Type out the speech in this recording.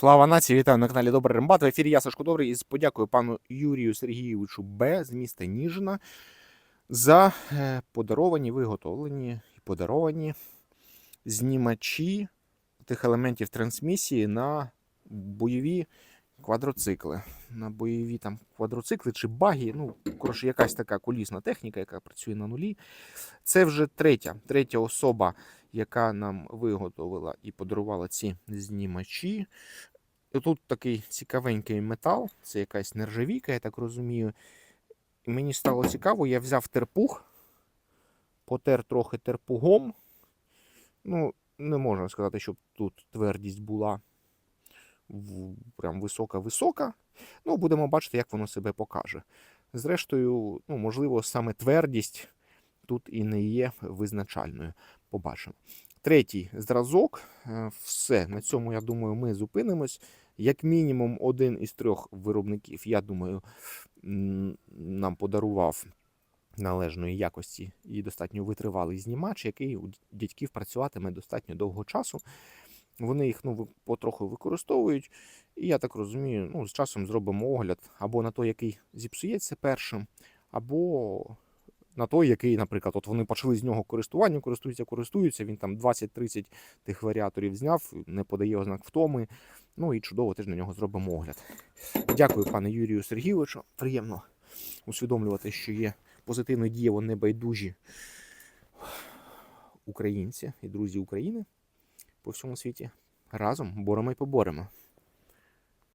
Слава нації, вітаю на каналі Добрий Рембат. В ефірі я Сашко Добрий і з подякою пану Юрію Сергійовичу Б з міста Ніжина за е, подаровані, виготовлені і подаровані знімачі тих елементів трансмісії на бойові квадроцикли. На бойові там квадроцикли чи баги. Ну, коротше, якась така колісна техніка, яка працює на нулі. Це вже третя, третя особа, яка нам виготовила і подарувала ці знімачі. Тут такий цікавенький метал, це якась нержавійка, я так розумію. І мені стало цікаво, я взяв терпух, потер трохи терпугом. Ну, не можна сказати, щоб тут твердість була прям висока-висока. Ну, будемо бачити, як воно себе покаже. Зрештою, ну, можливо, саме твердість тут і не є визначальною. Побачимо. Третій зразок. Е, Все. На цьому, я думаю, ми зупинимось. Як мінімум, один із трьох виробників, я думаю, нам подарував належної якості і достатньо витривалий знімач, який у дядьків працюватиме достатньо довго часу. Вони їх ну, потроху використовують. І я так розумію, ну, з часом зробимо огляд або на той, який зіпсується першим, або на той, який, наприклад, от вони почали з нього користування, користуються, користуються. Він там 20-30 тих варіаторів зняв, не подає ознак втоми. Ну і чудово теж на нього зробимо огляд. Дякую, пане Юрію Сергійовичу. Приємно усвідомлювати, що є позитивно дієво небайдужі українці і друзі України по всьому світі. Разом боремо і поборемо.